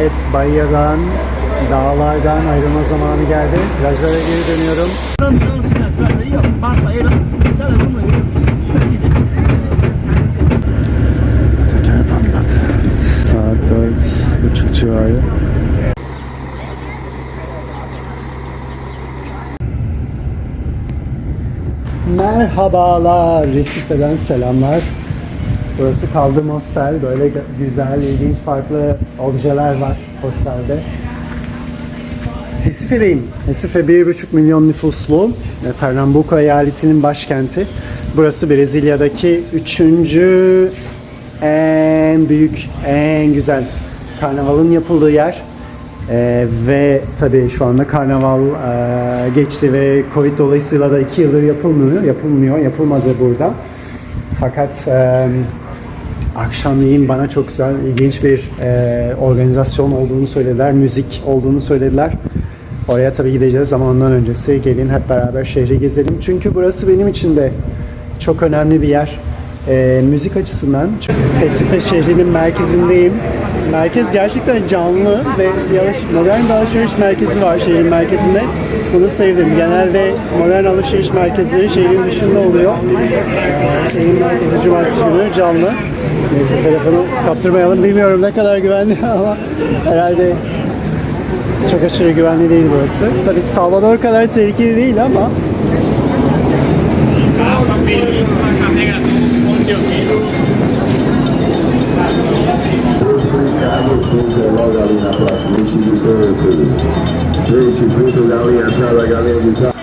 Evet, Bahia'dan, dağlardan ayrılma zamanı geldi. Plajlara geri dönüyorum. Teker patladı. Saat dört buçuk civarı. Merhabalar, Resife'den selamlar. Burası kaldığım hostel. Böyle güzel, ilginç, farklı objeler var hostelde. Resife'deyim. Resife 1,5 milyon nüfuslu ve Pernambuco eyaletinin başkenti. Burası Brezilya'daki üçüncü en büyük, en güzel karnavalın yapıldığı yer. Ee, ve tabii şu anda karnaval e, geçti ve Covid dolayısıyla da iki yıldır yapılmıyor, yapılmıyor, yapılmadı burada. Fakat e, akşamleyin bana çok güzel, ilginç bir e, organizasyon olduğunu söylediler, müzik olduğunu söylediler. Oraya tabii gideceğiz ama ondan öncesi gelin hep beraber şehri gezelim. Çünkü burası benim için de çok önemli bir yer. E, müzik açısından. Resife şehrinin merkezindeyim. Merkez gerçekten canlı ve modern bir alışveriş merkezi var şehrin merkezinde. Bunu sevdim. Genelde modern alışveriş merkezleri şehrin dışında oluyor. Şehrin merkezi cumartesi günü canlı. Neyse telefonu kaptırmayalım. Bilmiyorum ne kadar güvenli ama herhalde çok aşırı güvenli değil burası. Tabii Salvador kadar tehlikeli değil ama a distância logo ali na próxima. Mexico, Peixe, Frito, Galinha Assada, Galinha Guisada.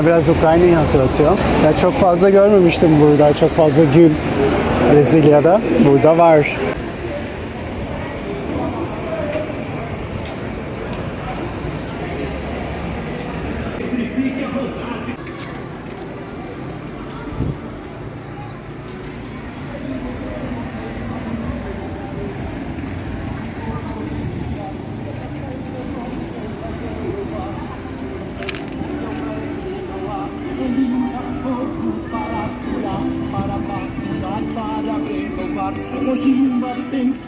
Bana biraz Ukrayna'yı hatırlatıyor. Ya çok fazla görmemiştim burada. Çok fazla gül Brezilya'da. Burada var. Moedinha, Matheus,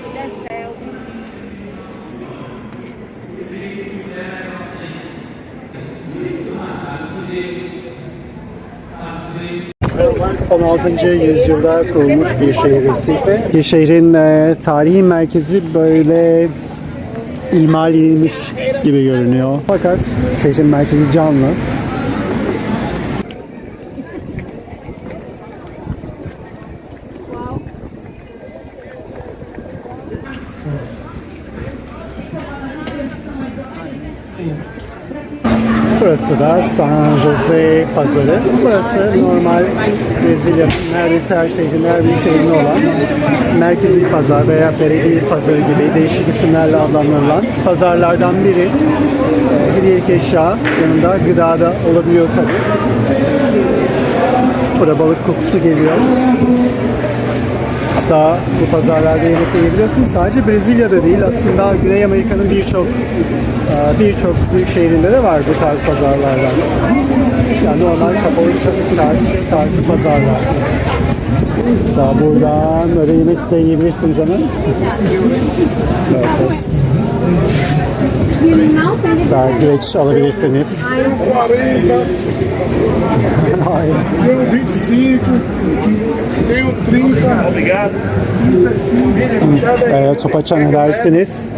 tudo é céu. 16. yüzyılda kurulmuş bir şehir Recife. Bir şehrin e, tarihi merkezi böyle imal edilmiş gibi görünüyor. Fakat şehrin merkezi canlı. Burası da San Jose pazarı. Burası normal Brezilya'nın neredeyse her şehrin, her bir şehrinde olan merkezi pazar veya belediye pazarı gibi değişik isimlerle adlandırılan pazarlardan biri. Ee, Hediyelik eşya yanında gıda da olabiliyor tabii. Burada balık kokusu geliyor. Hatta bu pazarlarda yemek yiyebiliyorsunuz. Sadece Brezilya'da değil aslında Güney Amerika'nın birçok e, birçok büyük şehrinde de var bu tarz pazarlardan. Yani normal kapalı çarşı tarzı pazarlar. Daha buradan böyle yemek de yiyebilirsiniz hemen. Evet. Daha direkt alabilirsiniz. Hayır. Tenho 25, tenho 30. Obrigado. Ee, topaça ne dersiniz?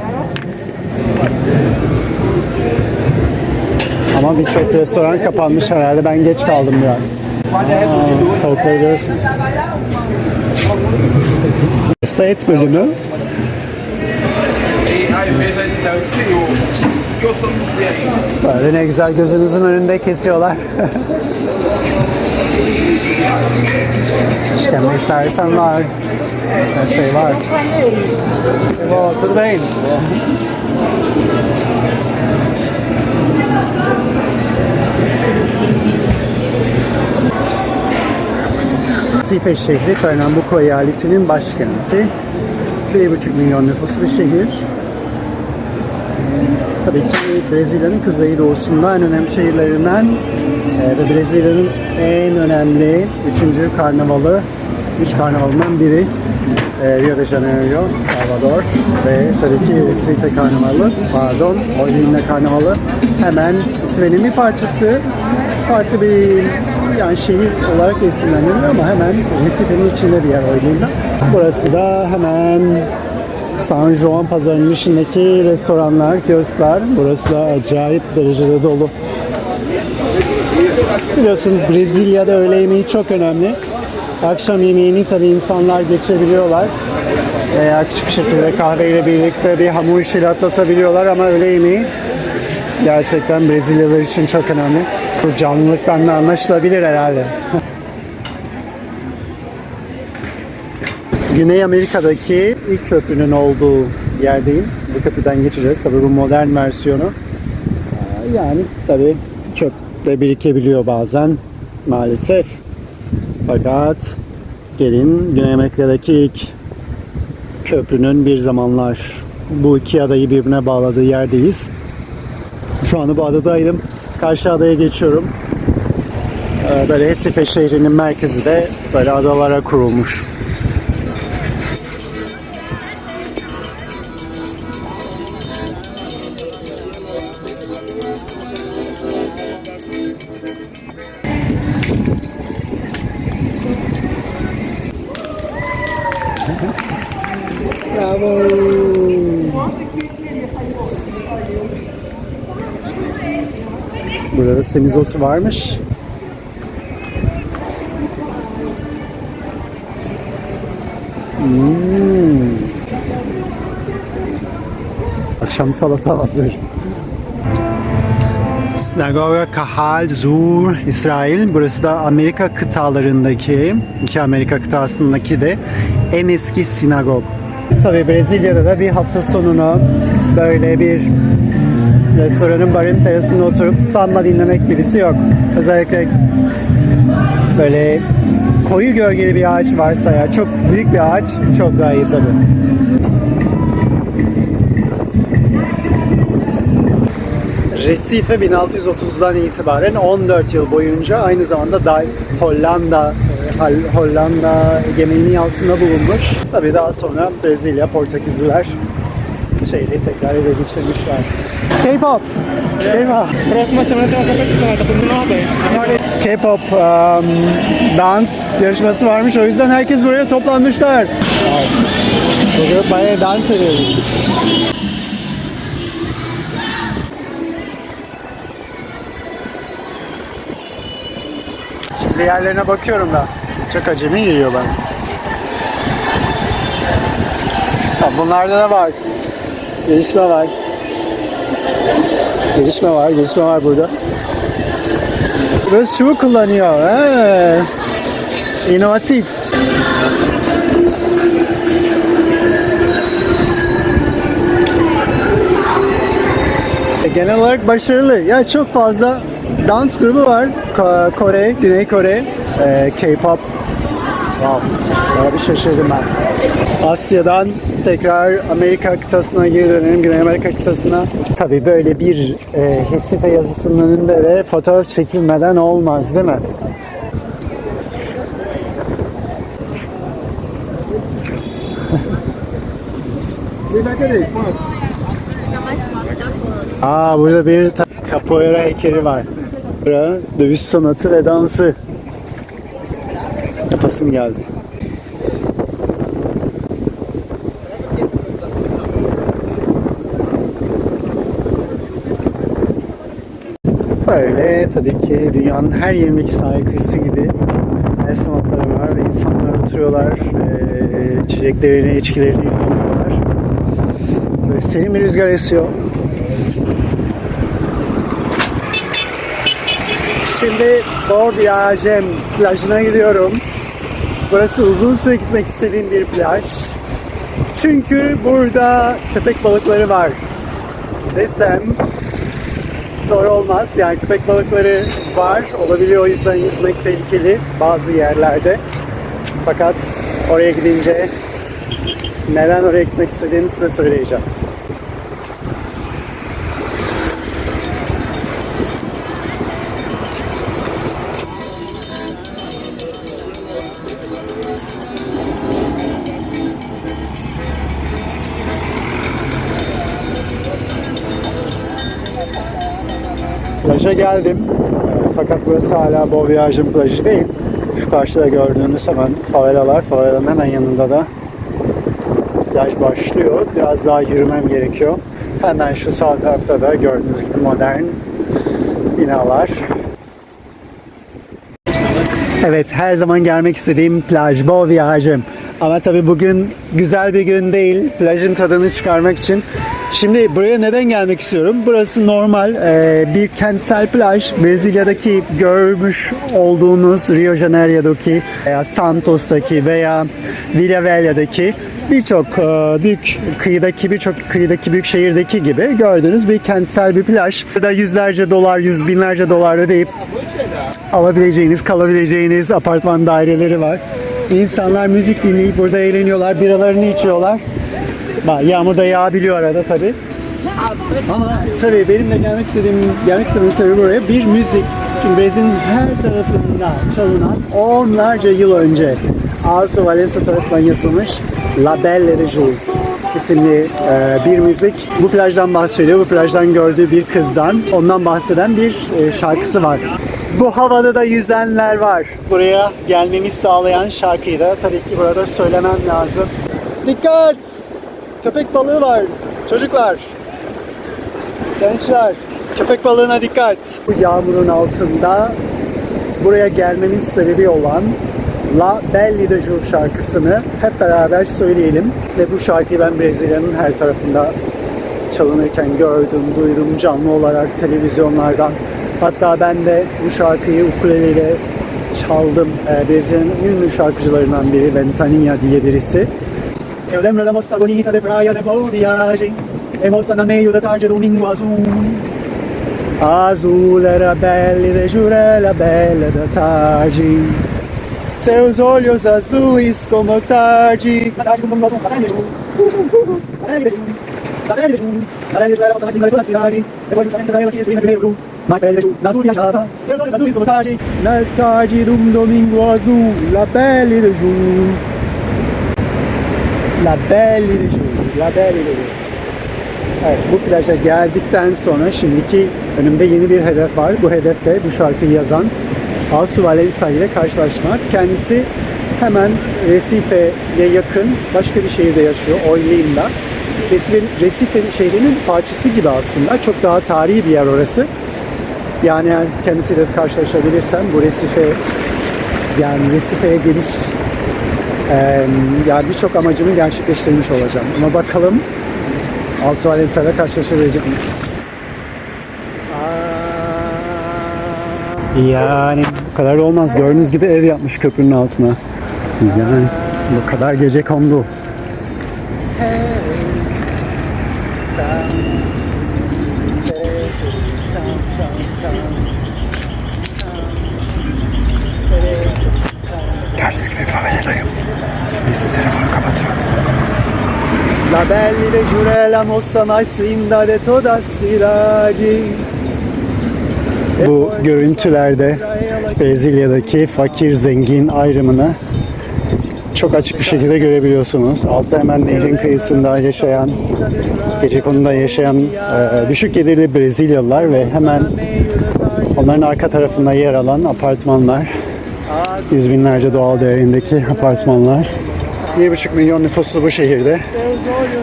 Ama birçok restoran kapanmış herhalde. Ben geç kaldım biraz. Tavukları görüyorsunuz. Burası et bölümü. Böyle ne güzel gözünüzün önünde kesiyorlar. İşkembe istersen var. Her şey var. Bom, tudo bem? Recife şehri Pernambuco eyaletinin başkenti. 1,5 milyon nüfuslu bir şehir. Tabii ki Brezilya'nın kuzeydoğusunda en önemli şehirlerinden e, ve Brezilya'nın en önemli üçüncü karnavalı, üç karnavalından biri e, Rio de Janeiro, Salvador ve tabii ki Recife Karnavalı, pardon, Olinda Karnavalı hemen İsveç'in bir parçası. Farklı bir yani şehir olarak esinleniyor ama hemen Recife'nin içinde bir yer Olinda. Burası da hemen San Juan pazarının dışındaki restoranlar, kiosklar. Burası da acayip derecede dolu. Biliyorsunuz Brezilya'da öğle yemeği çok önemli. Akşam yemeğini tabii insanlar geçebiliyorlar. Veya küçük şekilde kahveyle birlikte bir hamur işiyle atlatabiliyorlar ama öğle yemeği gerçekten Brezilyalılar için çok önemli. Bu canlılıktan da anlaşılabilir herhalde. Güney Amerika'daki ilk köprünün olduğu yerdeyim. Bu köprüden geçeceğiz. Tabii bu modern versiyonu. Yani tabii çöp de birikebiliyor bazen maalesef. Fakat gelin Güney Amerika'daki ilk köprünün bir zamanlar bu iki adayı birbirine bağladığı yerdeyiz. Şu anda bu adadaydım. Karşı adaya geçiyorum. Böyle Recife şehrinin merkezi de böyle adalara kurulmuş. Semizotu varmış. Hmm. Akşam salata hazır. Sinagoga Kahal Zur İsrail. Burası da Amerika kıtalarındaki, iki Amerika kıtasındaki de en eski sinagog. Tabii Brezilya'da da bir hafta sonuna böyle bir restoranın barın terasında oturup samba dinlemek gibisi yok. Özellikle böyle koyu gölgeli bir ağaç varsa ya çok büyük bir ağaç çok daha iyi tabii. Recife 1630'dan itibaren 14 yıl boyunca aynı zamanda da Hollanda e, Hollanda egemenliği altında bulunmuş. Tabii daha sonra Brezilya, Portekizliler şehri tekrar ele geçirmişler. K-pop. K-pop. Um, dans yarışması varmış. O yüzden herkes buraya toplanmışlar. Bugün bayağı dans ediyoruz. Şimdi yerlerine bakıyorum da çok acemi geliyor bana. Ha, bunlarda da var. Gelişme var. Gelişme var, gelişme var burada. Rus çubuk kullanıyor. He. İnovatif. E, Genel olarak başarılı. Ya çok fazla dans grubu var. Ko- Kore, Güney Kore, e, K-pop. Wow. Bir şaşırdım ben. Asya'dan tekrar Amerika kıtasına geri dönelim. Güney Amerika kıtasına. Tabii böyle bir e, Hesife yazısının önünde de fotoğraf çekilmeden olmaz değil mi? Aa burada bir capoeira heykeli var. Burada dövüş sanatı ve dansı. Yapasım geldi. Böyle tabii ki dünyanın her yerindeki sahil kıyısı gibi el sanatları var ve insanlar oturuyorlar, eee, içeceklerini, içkilerini yudumluyorlar. Böyle serin bir rüzgar esiyor. Şimdi Bordiajem plajına gidiyorum. Burası uzun süre gitmek istediğim bir plaj. Çünkü burada köpek balıkları var. Desem doğru olmaz. Yani köpek balıkları var. Olabiliyor o yüzden yüzmek tehlikeli bazı yerlerde. Fakat oraya gidince neden oraya gitmek istediğimi size söyleyeceğim. Plaja geldim. Ee, Fakat burası hala Bovyaj'ın plajı değil. Şu karşıda gördüğünüz hemen favelalar. Favelanın hemen yanında da plaj başlıyor. Biraz daha yürümem gerekiyor. Hemen şu sağ tarafta da gördüğünüz gibi modern binalar. Evet her zaman gelmek istediğim plaj Bovyaj'ım. Ama tabii bugün güzel bir gün değil. Plajın tadını çıkarmak için. Şimdi buraya neden gelmek istiyorum? Burası normal e, bir kentsel plaj. Brezilya'daki görmüş olduğunuz Rio Janeiro'daki veya Santos'taki veya Villa Velha'daki birçok e, büyük kıyıdaki birçok kıyıdaki büyük şehirdeki gibi gördüğünüz bir kentsel bir plaj. Burada yüzlerce dolar, yüz binlerce dolar ödeyip alabileceğiniz, kalabileceğiniz apartman daireleri var. İnsanlar müzik dinleyip burada eğleniyorlar, biralarını içiyorlar. Yağmur da yağabiliyor arada tabi. Ama tabii benim de gelmek istediğim, gelmek istediğim sebebi buraya bir müzik. Şimdi Brez'in her tarafında çalınan onlarca yıl önce Alço Valença tarafından yazılmış La Belle de Jour isimli e, bir müzik. Bu plajdan bahsediyor. Bu plajdan gördüğü bir kızdan, ondan bahseden bir e, şarkısı var. Bu havada da yüzenler var. Buraya gelmemi sağlayan şarkıyı da tabii ki burada söylemem lazım. Dikkat! Köpek balığı var. Çocuklar. Gençler. Köpek balığına dikkat. Bu yağmurun altında buraya gelmemin sebebi olan La Belle de Jour şarkısını hep beraber söyleyelim. Ve bu şarkıyı ben Brezilya'nın her tarafında çalınırken gördüm, duydum canlı olarak televizyonlardan. Hatta ben de bu şarkıyı ukuleleyle çaldım. Ee, Brezilya'nın ünlü şarkıcılarından biri Ventania diye birisi. Eu lembro da moça bonita de praia de boa viagem E moça no meio da tarde domingo azul Azul era bela e de jurela bela da tarde Seus olhos azuis como tarde tarde como um caderno de Caderno de jogo Caderno de jogo Caderno de um jour La Belle de Jour, La Belle de Jour. Evet, bu plaja geldikten sonra şimdiki önümde yeni bir hedef var. Bu hedefte bu şarkıyı yazan Asu Valença ile karşılaşmak. Kendisi hemen Recife'ye yakın başka bir şehirde yaşıyor, Oilinda. Recife, Recife şehrinin parçası gibi aslında. Çok daha tarihi bir yer orası. Yani kendisiyle karşılaşabilirsem bu Recife yani Recife'ye geliş ee, yani birçok amacımı gerçekleştirmiş olacağım. Ama bakalım Alsu Alensa'yla karşılaşabilecek miyiz? Yani bu kadar olmaz. Gördüğünüz gibi ev yapmış köprünün altına. Yani bu kadar gece kondu. Gördüğünüz La belle de jure la mossa mais linda de toda cidade. Bu görüntülerde Brezilya'daki fakir zengin ayrımını çok açık bir şekilde görebiliyorsunuz. Altta hemen nehrin kıyısında yaşayan, gece konuda yaşayan e, düşük gelirli Brezilyalılar ve hemen onların arka tarafında yer alan apartmanlar. Yüz binlerce doğal değerindeki apartmanlar. 1,5 milyon nüfuslu bu şehirde.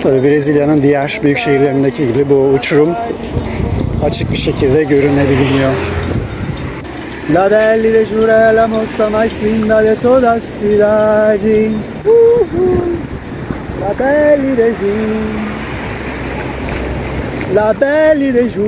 Tabii Brezilya'nın diğer büyük şehirlerindeki gibi bu uçurum açık bir şekilde görünebiliyor. La Belli de Jura, la mossa mais linda de toda cidade. La Belle de Ju. La Belle de Ju.